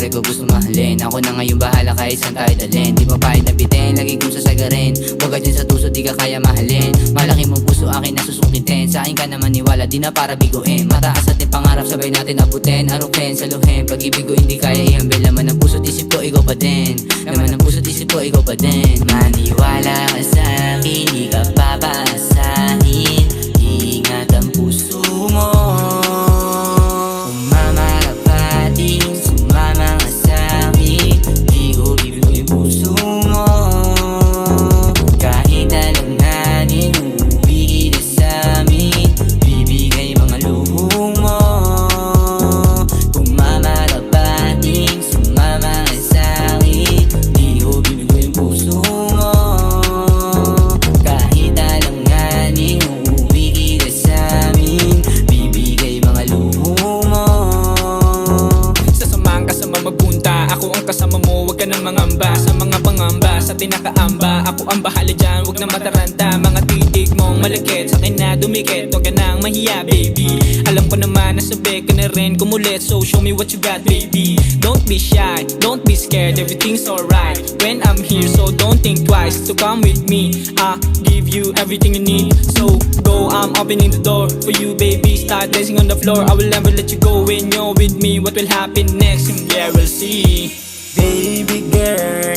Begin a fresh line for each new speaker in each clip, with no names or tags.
Pero ko gusto mahalin. Ako na ngayon bahala kahit saan tayo dalhin. Di mapahit na bitin, lagi kong sasagarin. Huwag dyan sa tuso, di ka kaya mahalin. Malaki mong puso, akin na susukitin. Sa akin ka naman niwala, di na para biguin. Mataas ating pangarap, sabay natin abutin. Arukin, saluhin, pag-ibig ko hindi kaya ihambil Laman ng puso't isip ko, ikaw pa din. Laman ng puso't isip ko, ikaw pa din. Maniwala ka sa
tinakaamba Ako ang bahala dyan, wag na mataranta. Mga titig mong malakit Sa akin na dumikit, wag ka nang mahiya baby. Alam ko naman na sabi ka na rin. Kumulit So show me what you got baby. Don't be shy, don't be scared. Everything's alright when I'm here So don't think twice to come with me. I give you everything you need. So go, I'm opening the door For you baby, start dancing on the floor. I will never let you go when you're with me. What will happen next, yeah we'll see.
Baby girl,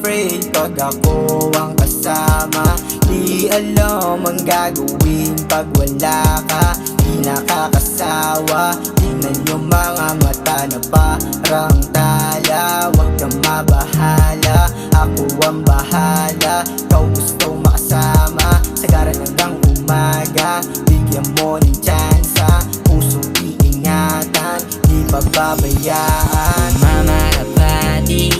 afraid pag ako ang kasama. Di alam ang gagawin pag wala ka. Di nakakasawa Tingnan yung mga mata na parang tala. Huwag kang mabahala, ako ang bahala. Ikaw gusto makasama Sa garan hanggang umaga. Bigyan mo ng tsansa Puso iingatan Di pababayaan
Mamarapati,